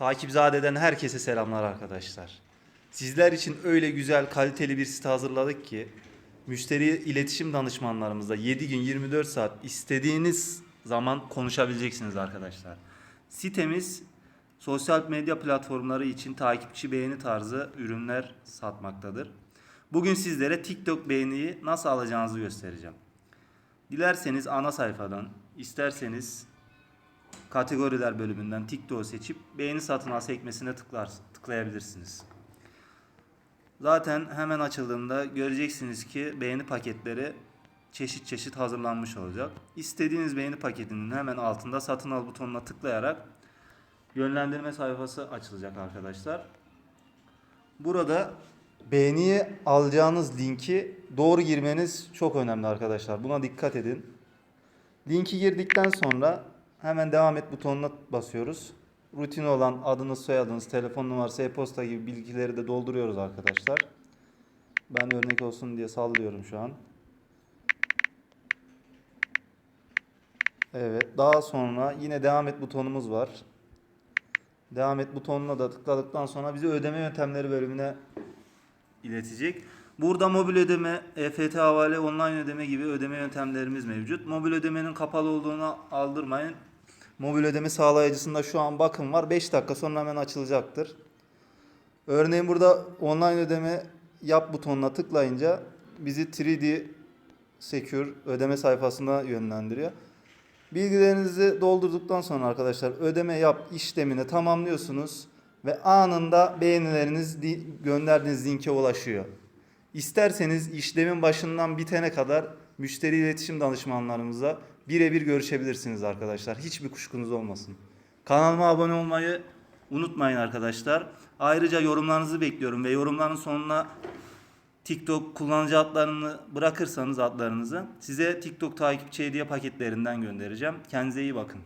Takipzade'den herkese selamlar arkadaşlar. Sizler için öyle güzel kaliteli bir site hazırladık ki müşteri iletişim danışmanlarımızla 7 gün 24 saat istediğiniz zaman konuşabileceksiniz arkadaşlar. Sitemiz sosyal medya platformları için takipçi beğeni tarzı ürünler satmaktadır. Bugün sizlere TikTok beğeniyi nasıl alacağınızı göstereceğim. Dilerseniz ana sayfadan, isterseniz kategoriler bölümünden TikTok'u seçip beğeni satın al sekmesine tıklar, tıklayabilirsiniz. Zaten hemen açıldığında göreceksiniz ki beğeni paketleri çeşit çeşit hazırlanmış olacak. İstediğiniz beğeni paketinin hemen altında satın al butonuna tıklayarak yönlendirme sayfası açılacak arkadaşlar. Burada beğeniye alacağınız linki doğru girmeniz çok önemli arkadaşlar. Buna dikkat edin. Linki girdikten sonra hemen devam et butonuna basıyoruz. Rutin olan adınız, soyadınız, telefon numarası, e-posta gibi bilgileri de dolduruyoruz arkadaşlar. Ben örnek olsun diye sallıyorum şu an. Evet, daha sonra yine devam et butonumuz var. Devam et butonuna da tıkladıktan sonra bizi ödeme yöntemleri bölümüne iletecek. Burada mobil ödeme, EFT havale, online ödeme gibi ödeme yöntemlerimiz mevcut. Mobil ödemenin kapalı olduğunu aldırmayın. Mobil ödeme sağlayıcısında şu an bakım var. 5 dakika sonra hemen açılacaktır. Örneğin burada online ödeme yap butonuna tıklayınca bizi 3D Secure ödeme sayfasına yönlendiriyor. Bilgilerinizi doldurduktan sonra arkadaşlar ödeme yap işlemini tamamlıyorsunuz ve anında beğenileriniz di- gönderdiğiniz linke ulaşıyor. İsterseniz işlemin başından bitene kadar müşteri iletişim danışmanlarımıza birebir görüşebilirsiniz arkadaşlar. Hiçbir kuşkunuz olmasın. Kanalıma abone olmayı unutmayın arkadaşlar. Ayrıca yorumlarınızı bekliyorum ve yorumların sonuna TikTok kullanıcı adlarını bırakırsanız adlarınızı size TikTok takipçi hediye paketlerinden göndereceğim. Kendinize iyi bakın.